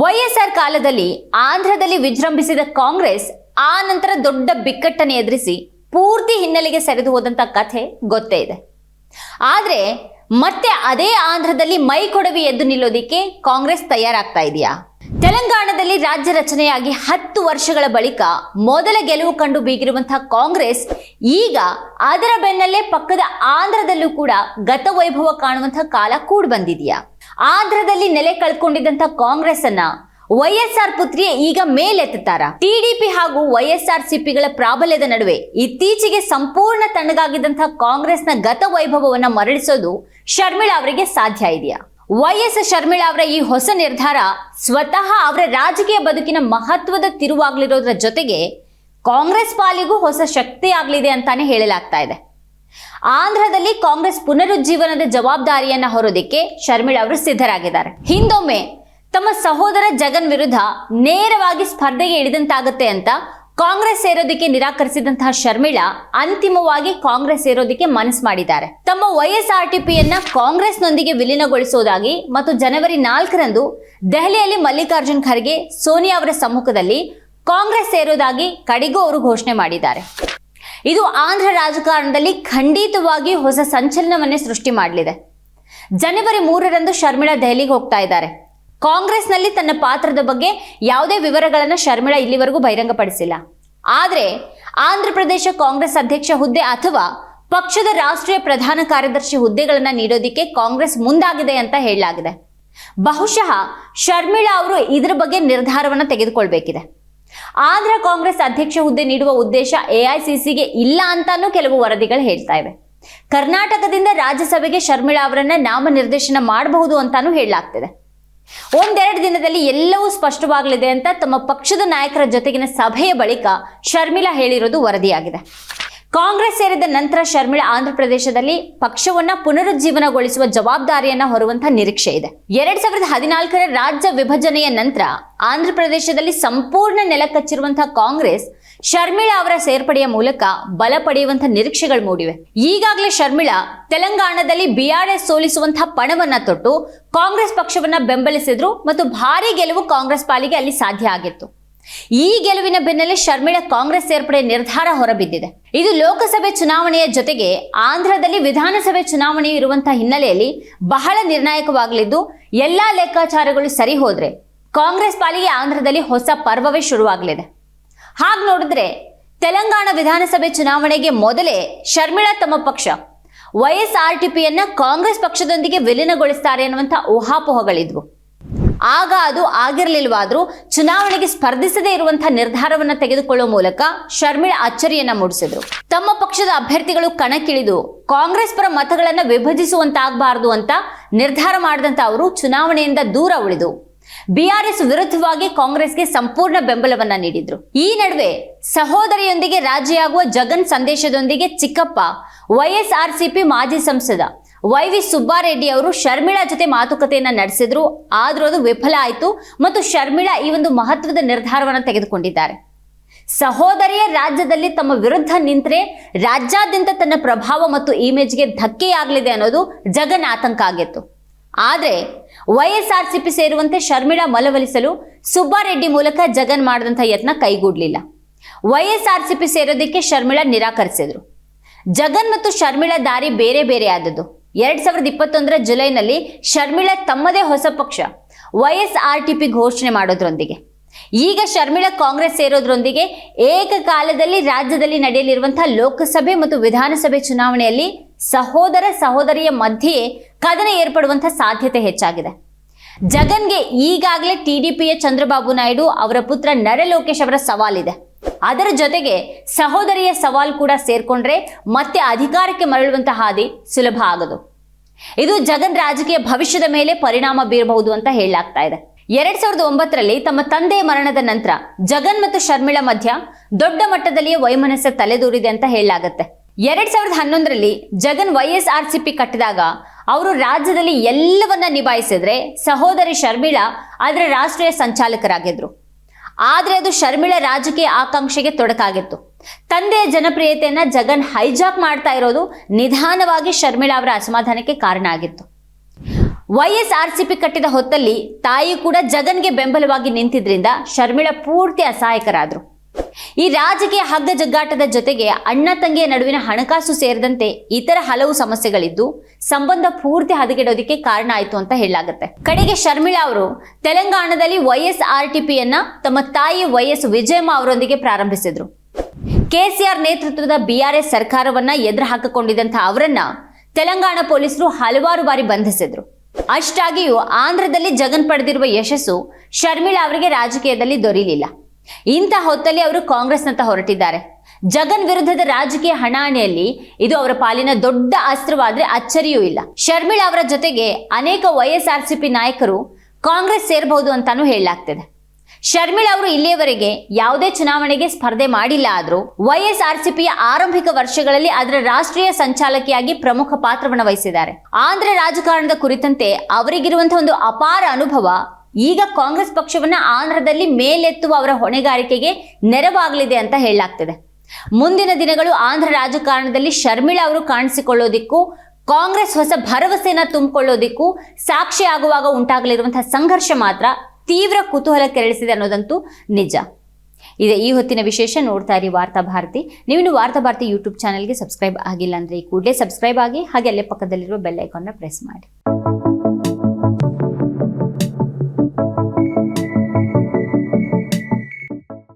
YSR ಕಾಲದಲ್ಲಿ ಆಂಧ್ರದಲ್ಲಿ ವಿಜೃಂಭಿಸಿದ ಕಾಂಗ್ರೆಸ್ ಆ ನಂತರ ದೊಡ್ಡ ಬಿಕ್ಕಟ್ಟನ್ನು ಎದುರಿಸಿ ಪೂರ್ತಿ ಹಿನ್ನೆಲೆಗೆ ಸರಿದು ಹೋದಂತ ಕಥೆ ಗೊತ್ತೇ ಇದೆ. ಆದ್ರೆ ಮತ್ತೆ ಅದೇ ಆಂಧ್ರದಲ್ಲಿ ಮೈ ಕೊಡವಿ ಎದ್ದು ನಿಲ್ಲೋದಿಕ್ಕೆ ಕಾಂಗ್ರೆಸ್ ತಯಾರಾಗ್ತಾ ಇದೆಯಾ? ತೆಲಂಗಾಣದಲ್ಲಿ ರಾಜ್ಯ ರಚನೆಯಾಗಿ ಹತ್ತು ವರ್ಷಗಳ ಬಳಿಕ ಮೊದಲ ಗೆಲುವು ಕಂಡು ಬೀಗಿರುವಂತಹ ಕಾಂಗ್ರೆಸ್ ಈಗ ಅದರ ಬೆನ್ನಲ್ಲೇ ಪಕ್ಕದ ಆಂಧ್ರದಲ್ಲೂ ಕೂಡ ಗತ ವೈಭವ ಕಾಣುವಂತಹ ಕಾಲ ಕೂಡ್ ಬಂದಿದೆಯಾ ಆಂಧ್ರದಲ್ಲಿ ನೆಲೆ ಕಳ್ಕೊಂಡಿದ್ದಂಥ ಕಾಂಗ್ರೆಸ್ ಅನ್ನ ವೈಎಸ್ಆರ್ ಪುತ್ರಿಯೇ ಈಗ ಮೇಲೆತ್ತುತ್ತಾರ? ಟಿಡಿಪಿ ಹಾಗೂ ವೈಎಸ್ಆರ್ ಸಿಪಿಗಳ ಪ್ರಾಬಲ್ಯದ ನಡುವೆ ಇತ್ತೀಚೆಗೆ ಸಂಪೂರ್ಣ ತಣ್ಣಗಾಗಿದ್ದಂತಹ ಕಾಂಗ್ರೆಸ್ನ ಗತ ವೈಭವವನ್ನ ಮರಳಿಸೋದು ಶರ್ಮಿಳಾ ಅವರಿಗೆ ಸಾಧ್ಯ ಇದೆಯಾ? ವೈಎಸ್ ಶರ್ಮಿಳಾ ಅವರ ಈ ಹೊಸ ನಿರ್ಧಾರ ಸ್ವತಃ ಅವರ ರಾಜಕೀಯ ಬದುಕಿನ ಮಹತ್ವದ ತಿರುವಾಗ್ಲಿರೋದ್ರ ಜೊತೆಗೆ ಕಾಂಗ್ರೆಸ್ ಪಾಲಿಗೂ ಹೊಸ ಶಕ್ತಿ ಆಗಲಿದೆ ಅಂತಾನೆ ಹೇಳಲಾಗ್ತಾ ಇದೆ. ಆಂಧ್ರದಲ್ಲಿ ಕಾಂಗ್ರೆಸ್ ಪುನರುಜ್ಜೀವನದ ಜವಾಬ್ದಾರಿಯನ್ನ ಹೊರೋದಿಕ್ಕೆ ಶರ್ಮಿಳಾ ಅವರು ಸಿದ್ಧರಾಗಿದ್ದಾರೆ. ಹಿಂದೊಮ್ಮೆ ತಮ್ಮ ಸಹೋದರ ಜಗನ್ ವಿರುದ್ಧ ನೇರವಾಗಿ ಸ್ಪರ್ಧೆಗೆ ಇಳಿದಂತಾಗುತ್ತೆ ಅಂತ ಕಾಂಗ್ರೆಸ್ ಸೇರೋದಿಕ್ಕೆ ನಿರಾಕರಿಸಿದಂತಹ ಶರ್ಮಿಳಾ ಅಂತಿಮವಾಗಿ ಕಾಂಗ್ರೆಸ್ ಸೇರೋದಿಕ್ಕೆ ಮನಸ್ಸು ಮಾಡಿದ್ದಾರೆ. ತಮ್ಮ ಕಾಂಗ್ರೆಸ್ ಕಾಂಗ್ರೆಸ್ನೊಂದಿಗೆ ವಿಲೀನಗೊಳಿಸುವುದಾಗಿ ಮತ್ತು ಜನವರಿ ನಾಲ್ಕರಂದು ದೆಹಲಿಯಲ್ಲಿ ಮಲ್ಲಿಕಾರ್ಜುನ್ ಖರ್ಗೆ, ಸೋನಿಯಾ ಅವರ ಸಮ್ಮುಖದಲ್ಲಿ ಕಾಂಗ್ರೆಸ್ ಸೇರೋದಾಗಿ ಕಡಿಗೂ ಅವರು ಘೋಷಣೆ ಮಾಡಿದ್ದಾರೆ. ಇದು ಆಂಧ್ರ ರಾಜಕಾರಣದಲ್ಲಿ ಖಂಡಿತವಾಗಿ ಹೊಸ ಸಂಚಲನವನ್ನೇ ಸೃಷ್ಟಿ ಮಾಡಲಿದೆ. ಜನವರಿ ಮೂರರಂದು ಶರ್ಮಿಳಾ ದೆಹಲಿಗೆ ಹೋಗ್ತಾ ಇದ್ದಾರೆ. ಕಾಂಗ್ರೆಸ್ನಲ್ಲಿ ತನ್ನ ಪಾತ್ರದ ಬಗ್ಗೆ ಯಾವುದೇ ವಿವರಗಳನ್ನು ಶರ್ಮಿಳಾ ಇಲ್ಲಿವರೆಗೂ ಬಹಿರಂಗಪಡಿಸಿಲ್ಲ. ಆದರೆ ಆಂಧ್ರ ಪ್ರದೇಶ ಕಾಂಗ್ರೆಸ್ ಅಧ್ಯಕ್ಷ ಹುದ್ದೆ ಅಥವಾ ಪಕ್ಷದ ರಾಷ್ಟ್ರೀಯ ಪ್ರಧಾನ ಕಾರ್ಯದರ್ಶಿ ಹುದ್ದೆಗಳನ್ನು ನೀಡೋದಿಕ್ಕೆ ಕಾಂಗ್ರೆಸ್ ಮುಂದಾಗಿದೆ ಅಂತ ಹೇಳಲಾಗಿದೆ. ಬಹುಶಃ ಶರ್ಮಿಳಾ ಅವರು ಇದರ ಬಗ್ಗೆ ನಿರ್ಧಾರವನ್ನು ತೆಗೆದುಕೊಳ್ಬೇಕಿದೆ. ಆಂಧ್ರ ಕಾಂಗ್ರೆಸ್ ಅಧ್ಯಕ್ಷ ಹುದ್ದೆ ನೀಡುವ ಉದ್ದೇಶ ಎಐಸಿಸಿಗೆ ಇಲ್ಲ ಅಂತಾನೂ ಕೆಲವು ವರದಿಗಳು ಹೇಳ್ತಾ ಇವೆ. ಕರ್ನಾಟಕದಿಂದ ರಾಜ್ಯಸಭೆಗೆ ಶರ್ಮಿಳಾ ಅವರನ್ನ ನಾಮನಿರ್ದೇಶನ ಮಾಡಬಹುದು ಅಂತಾನೂ ಹೇಳಲಾಗ್ತಿದೆ. ಒಂದೆರಡು ದಿನದಲ್ಲಿ ಎಲ್ಲವೂ ಸ್ಪಷ್ಟವಾಗಲಿದೆ ಅಂತ ತಮ್ಮ ಪಕ್ಷದ ನಾಯಕರ ಜೊತೆಗಿನ ಸಭೆಯ ಬಳಿಕ ಶರ್ಮಿಳಾ ಹೇಳಿರೋದು ವರದಿಯಾಗಿದೆ. ಕಾಂಗ್ರೆಸ್ ಸೇರಿದ ನಂತರ ಶರ್ಮಿಳಾ ಆಂಧ್ರ ಪ್ರದೇಶದಲ್ಲಿ ಪಕ್ಷವನ್ನ ಪುನರುಜ್ಜೀವನಗೊಳಿಸುವ ಜವಾಬ್ದಾರಿಯನ್ನ ಹೊರುವಂತಹ ನಿರೀಕ್ಷೆ ಇದೆ. ಎರಡ್ ಸಾವಿರದ ಹದಿನಾಲ್ಕರ ರಾಜ್ಯ ವಿಭಜನೆಯ ನಂತರ ಆಂಧ್ರ ಪ್ರದೇಶದಲ್ಲಿ ಸಂಪೂರ್ಣ ನೆಲಕಚ್ಚಿರುವಂತಹ ಕಾಂಗ್ರೆಸ್ ಶರ್ಮಿಳಾ ಅವರ ಸೇರ್ಪಡೆಯ ಮೂಲಕ ಬಲ ಪಡೆಯುವಂತಹ ನಿರೀಕ್ಷೆಗಳು ಮೂಡಿವೆ. ಈಗಾಗಲೇ ಶರ್ಮಿಳಾ ತೆಲಂಗಾಣದಲ್ಲಿ ಬಿಆರ್ಎಸ್ ಸೋಲಿಸುವಂತಹ ಪಣವನ್ನ ತೊಟ್ಟು ಕಾಂಗ್ರೆಸ್ ಪಕ್ಷವನ್ನ ಬೆಂಬಲಿಸಿದ್ರು ಮತ್ತು ಭಾರೀ ಗೆಲುವು ಕಾಂಗ್ರೆಸ್ ಪಾಲಿಗೆ ಅಲ್ಲಿ ಸಾಧ್ಯ ಆಗಿತ್ತು. ಈ ಗೆಲುವಿನ ಬೆನ್ನಲ್ಲೇ ಶರ್ಮಿಳ ಕಾಂಗ್ರೆಸ್ ಸೇರ್ಪಡೆ ನಿರ್ಧಾರ ಹೊರಬಿದ್ದಿದೆ. ಇದು ಲೋಕಸಭೆ ಚುನಾವಣೆಯ ಜೊತೆಗೆ ಆಂಧ್ರದಲ್ಲಿ ವಿಧಾನಸಭೆ ಚುನಾವಣೆ ಇರುವಂತಹ ಹಿನ್ನೆಲೆಯಲ್ಲಿ ಬಹಳ ನಿರ್ಣಾಯಕವಾಗಲಿದ್ದು, ಎಲ್ಲಾ ಲೆಕ್ಕಾಚಾರಗಳು ಸರಿ ಹೋದ್ರೆ ಕಾಂಗ್ರೆಸ್ ಪಾಲಿಗೆ ಆಂಧ್ರದಲ್ಲಿ ಹೊಸ ಪರ್ವವೇ ಶುರುವಾಗಲಿದೆ. ಹಾಗೆ ನೋಡಿದ್ರೆ ತೆಲಂಗಾಣ ವಿಧಾನಸಭೆ ಚುನಾವಣೆಗೆ ಮೊದಲೇ ಶರ್ಮಿಳಾ ತಮ್ಮ ಪಕ್ಷ ವೈಎಸ್ಆರ್ಟಿಪಿಯನ್ನ ಕಾಂಗ್ರೆಸ್ ಪಕ್ಷದೊಂದಿಗೆ ವಿಲೀನಗೊಳಿಸ್ತಾರೆ ಅನ್ನುವಂಥ ಊಹಾಪೋಹಗಳಿದ್ವು. ಆಗ ಅದು ಆಗಿರಲಿಲ್ವಾದ್ರೂ ಚುನಾವಣೆಗೆ ಸ್ಪರ್ಧಿಸದೇ ಇರುವಂತಹ ನಿರ್ಧಾರವನ್ನ ತೆಗೆದುಕೊಳ್ಳುವ ಮೂಲಕ ಶರ್ಮಿಳ ಅಚ್ಚರಿಯನ್ನ ಮೂಡಿಸಿದ್ರು. ತಮ್ಮ ಪಕ್ಷದ ಅಭ್ಯರ್ಥಿಗಳು ಕಣಕ್ಕಿಳಿದು ಕಾಂಗ್ರೆಸ್ ಪರ ಮತಗಳನ್ನು ವಿಭಜಿಸುವಂತಾಗಬಾರದು ಅಂತ ನಿರ್ಧಾರ ಮಾಡಿದಂತ ಅವರು ಚುನಾವಣೆಯಿಂದ ದೂರ ಉಳಿದು. ಬಿಆರ್ಎಸ್ ವಿರುದ್ಧವಾಗಿ ಕಾಂಗ್ರೆಸ್ಗೆ ಸಂಪೂರ್ಣ ಬೆಂಬಲವನ್ನ ನೀಡಿದ್ರು. ಈ ನಡುವೆ ಸಹೋದರಿಯೊಂದಿಗೆ ರಾಜಿಯಾಗುವ ಜಗನ್ ಸಂದೇಶದೊಂದಿಗೆ ಚಿಕ್ಕಪ್ಪ, ವೈಎಸ್ಆರ್ಸಿಪಿ ಮಾಜಿ ಸಂಸದ ವೈ ವಿ ಸುಬ್ಬಾರೆಡ್ಡಿ ಅವರು ಶರ್ಮಿಳಾ ಜೊತೆ ಮಾತುಕತೆಯನ್ನ ನಡೆಸಿದ್ರು. ಆದ್ರೂ ಅದು ವಿಫಲ ಆಯಿತು ಮತ್ತು ಶರ್ಮಿಳಾ ಈ ಒಂದು ಮಹತ್ವದ ನಿರ್ಧಾರವನ್ನು ತೆಗೆದುಕೊಂಡಿದ್ದಾರೆ. ಸಹೋದರಿಯ ರಾಜ್ಯದಲ್ಲಿ ತಮ್ಮ ವಿರುದ್ಧ ನಿಂತರೆ ರಾಜ್ಯಾದ್ಯಂತ ತನ್ನ ಪ್ರಭಾವ ಮತ್ತು ಇಮೇಜ್ಗೆ ಧಕ್ಕೆಯಾಗಲಿದೆ ಅನ್ನೋದು ಜಗನ್ ಆತಂಕ ಆಗಿತ್ತು. ಆದರೆ ವೈಎಸ್ಆರ್ಸಿಪಿ ಸೇರುವಂತೆ ಶರ್ಮಿಳಾ ಮಲವಲಿಸಲು ಸುಬ್ಬಾರೆಡ್ಡಿ ಮೂಲಕ ಜಗನ್ ಮಾಡಿದಂಥ ಯತ್ನ ಕೈಗೂಡ್ಲಿಲ್ಲ. ವೈಎಸ್ಆರ್ಸಿಪಿ ಸೇರೋದಕ್ಕೆ ಶರ್ಮಿಳಾ ನಿರಾಕರಿಸಿದ್ರು. ಜಗನ್ ಮತ್ತು ಶರ್ಮಿಳಾ ದಾರಿ ಬೇರೆ ಬೇರೆ ಆದದ್ದು. ಎರಡ್ ಸಾವಿರದ ಇಪ್ಪತ್ತೊಂದರ ಜುಲೈನಲ್ಲಿ ಶರ್ಮಿಳಾ ತಮ್ಮದೇ ಹೊಸ ಪಕ್ಷ ವೈಎಸ್ಆರ್ ಟಿ ಪಿ ಘೋಷಣೆ ಮಾಡೋದ್ರೊಂದಿಗೆ. ಈಗ ಶರ್ಮಿಳಾ ಕಾಂಗ್ರೆಸ್ ಸೇರೋದ್ರೊಂದಿಗೆ ಏಕಕಾಲದಲ್ಲಿ ರಾಜ್ಯದಲ್ಲಿ ನಡೆಯಲಿರುವಂತಹ ಲೋಕಸಭೆ ಮತ್ತು ವಿಧಾನಸಭೆ ಚುನಾವಣೆಯಲ್ಲಿ ಸಹೋದರ ಸಹೋದರಿಯ ಮಧ್ಯೆಯೇ ಕದನ ಏರ್ಪಡುವಂತಹ ಸಾಧ್ಯತೆ ಹೆಚ್ಚಾಗಿದೆ. ಜಗನ್ಗೆ ಈಗಾಗಲೇ ಟಿಡಿಪಿಯ ಚಂದ್ರಬಾಬು ನಾಯ್ಡು ಅವರ ಪುತ್ರ ನರಲೋಕೇಶ್ ಅವರ ಸವಾಲಿದೆ. ಅದರ ಜೊತೆಗೆ ಸಹೋದರಿಯ ಸವಾಲ್ ಕೂಡ ಸೇರ್ಕೊಂಡ್ರೆ ಮತ್ತೆ ಅಧಿಕಾರಕ್ಕೆ ಮರಳುವಂತಹ ಹಾದಿ ಸುಲಭ ಆಗದು. ಇದು ಜಗನ್ ರಾಜಕೀಯ ಭವಿಷ್ಯದ ಮೇಲೆ ಪರಿಣಾಮ ಬೀರಬಹುದು ಅಂತ ಹೇಳಲಾಗ್ತಾ ಇದೆ. ಎರಡ್ ಸಾವಿರದ ಒಂಬತ್ತರಲ್ಲಿ ತಮ್ಮ ತಂದೆಯ ಮರಣದ ನಂತರ ಜಗನ್ ಮತ್ತು ಶರ್ಮಿಳ ಮಧ್ಯ ದೊಡ್ಡ ಮಟ್ಟದಲ್ಲಿಯೇ ವೈಮನಸ್ಸ ತಲೆದೂರಿದೆ ಅಂತ ಹೇಳಲಾಗತ್ತೆ. ಎರಡ್ ಸಾವಿರದ ಹನ್ನೊಂದರಲ್ಲಿ ಜಗನ್ ವೈಎಸ್ ಆರ್ ಸಿ ಪಿ ಕಟ್ಟಿದಾಗ ಅವರು ರಾಜ್ಯದಲ್ಲಿ ಎಲ್ಲವನ್ನ ನಿಭಾಯಿಸಿದ್ರೆ ಸಹೋದರಿ ಶರ್ಮಿಳಾ ಅದರ ರಾಷ್ಟ್ರೀಯ ಸಂಚಾಲಕರಾಗಿದ್ರು. ಆದ್ರೆ ಅದು ಶರ್ಮಿಳಾ ರಾಜಕೀಯ ಆಕಾಂಕ್ಷೆಗೆ ತೊಡಕಾಗಿತ್ತು. ತಂದೆಯ ಜನಪ್ರಿಯತೆಯನ್ನ ಜಗನ್ ಹೈಜಾಕ್ ಮಾಡ್ತಾ ಇರೋದು ನಿಧಾನವಾಗಿ ಶರ್ಮಿಳಾ ಅವರ ಅಸಮಾಧಾನಕ್ಕೆ ಕಾರಣ ಆಗಿತ್ತು. ವೈಎಸ್ಆರ್ಸಿಪಿ ಕಟ್ಟಿದ ಹೊತ್ತಲ್ಲಿ ತಾಯಿ ಕೂಡ ಜಗನ್ಗೆ ಬೆಂಬಲವಾಗಿ ನಿಂತಿದ್ರಿಂದ ಶರ್ಮಿಳಾ ಪೂರ್ತಿ ಅಸಹಾಯಕರಾದ್ರು. ಈ ರಾಜಕೀಯ ಹಗ್ಗ ಜಗ್ಗಾಟದ ಜೊತೆಗೆ ಅಣ್ಣ ತಂಗಿಯ ನಡುವಿನ ಹಣಕಾಸು ಸೇರಿದಂತೆ ಇತರ ಹಲವು ಸಮಸ್ಯೆಗಳಿದ್ದು, ಸಂಬಂಧ ಪೂರ್ತಿ ಹದಗೆಡೋದಕ್ಕೆ ಕಾರಣ ಆಯಿತು ಅಂತ ಹೇಳಲಾಗುತ್ತೆ. ಕಡೆಗೆ ಶರ್ಮಿಳಾ ಅವರು, ತೆಲಂಗಾಣದಲ್ಲಿ ವೈಎಸ್ ಆರ್ ಟಿಪಿಯನ್ನ ತಮ್ಮ ತಾಯಿ ವೈಎಸ್ ವಿಜಯಮ್ಮ ಅವರೊಂದಿಗೆ ಪ್ರಾರಂಭಿಸಿದ್ರು. ಕೆಸಿಆರ್ ನೇತೃತ್ವದ ಬಿಆರ್ಎಸ್ ಸರ್ಕಾರವನ್ನ ಎದುರು ಹಾಕಿಕೊಂಡಿದ್ದಂಥ ಅವರನ್ನ ತೆಲಂಗಾಣ ಪೊಲೀಸರು ಹಲವಾರು ಬಾರಿ ಬಂಧಿಸಿದ್ರು. ಅಷ್ಟಾಗಿಯೂ ಆಂಧ್ರದಲ್ಲಿ ಜಗನ್ ಪಡೆದಿರುವ ಯಶಸ್ಸು ಶರ್ಮಿಳಾ ಅವರಿಗೆ ರಾಜಕೀಯದಲ್ಲಿ ದೊರೆಯಲಿಲ್ಲ ಇಂಥ ಹೊತ್ತಲ್ಲಿ ಅವರು ಕಾಂಗ್ರೆಸ್ ಅಂತ ಹೊರಟಿದ್ದಾರೆ. ಜಗನ್ ವಿರುದ್ಧದ ರಾಜಕೀಯ ಹಣಾಹಣಿಯಲ್ಲಿ ಇದು ಅವರ ಪಾಲಿನ ದೊಡ್ಡ ಅಸ್ತ್ರವಾದ್ರೆ ಅಚ್ಚರಿಯೂ ಇಲ್ಲ. ಶರ್ಮಿಳಾ ಅವರ ಜೊತೆಗೆ ಅನೇಕ ವೈಎಸ್ಆರ್ಸಿಪಿ ನಾಯಕರು ಕಾಂಗ್ರೆಸ್ ಸೇರಬಹುದು ಅಂತಾನೂ ಹೇಳಲಾಗ್ತಿದೆ. ಶರ್ಮಿಳಾ ಅವರು ಇಲ್ಲಿಯವರೆಗೆ ಯಾವುದೇ ಚುನಾವಣೆಗೆ ಸ್ಪರ್ಧೆ ಮಾಡಿಲ್ಲ ಆದರೂ ವೈಎಸ್ಆರ್ಸಿಪಿಯ ಆರಂಭಿಕ ವರ್ಷಗಳಲ್ಲಿ ಅದರ ರಾಷ್ಟ್ರೀಯ ಸಂಚಾಲಕಿಯಾಗಿ ಪ್ರಮುಖ ಪಾತ್ರವನ್ನು ವಹಿಸಿದ್ದಾರೆ. ಆಂಧ್ರ ರಾಜಕಾರಣದ ಕುರಿತಂತೆ ಅವರಿಗಿರುವಂತಹ ಒಂದು ಅಪಾರ ಅನುಭವ ಈಗ ಕಾಂಗ್ರೆಸ್ ಪಕ್ಷವನ್ನ ಆಂಧ್ರದಲ್ಲಿ ಮೇಲೆತ್ತುವ ಅವರ ಹೊಣೆಗಾರಿಕೆಗೆ ನೆರವಾಗಲಿದೆ ಅಂತ ಹೇಳಲಾಗ್ತಿದೆ. ಮುಂದಿನ ದಿನಗಳು ಆಂಧ್ರ ರಾಜಕಾರಣದಲ್ಲಿ ಶರ್ಮಿಳಾ ಅವರು ಕಾಣಿಸಿಕೊಳ್ಳೋದಿಕ್ಕೂ, ಕಾಂಗ್ರೆಸ್ ಹೊಸ ಭರವಸೆನ ತುಂಬಿಕೊಳ್ಳೋದಿಕ್ಕೂ ಸಾಕ್ಷಿ ಆಗುವಾಗ ಉಂಟಾಗಲಿರುವಂತಹ ಸಂಘರ್ಷ ಮಾತ್ರ ತೀವ್ರ ಕುತೂಹಲ ಕೆರಳಿಸಿದೆ ಅನ್ನೋದಂತೂ ನಿಜ. ಇದೆ ಈ ಹೊತ್ತಿನ ವಿಶೇಷ ನೋಡ್ತಾ ಇರಿ ವಾರ್ತಾ ಭಾರತಿ. ನೀವಿನ್ನು ವಾರ್ತಾ ಭಾರತಿ ಯೂಟ್ಯೂಬ್ ಚಾನಲ್ಗೆ ಸಬ್ಸ್ಕ್ರೈಬ್ ಆಗಿಲ್ಲ ಅಂದರೆ ಈ ಕೂಡಲೇ ಸಬ್ಸ್ಕ್ರೈಬ್ ಆಗಿ ಹಾಗೆ ಅಲ್ಲೇ ಪಕ್ಕದಲ್ಲಿರುವ ಬೆಲ್ ಐಕಾನ್ನ ಪ್ರೆಸ್ ಮಾಡಿ.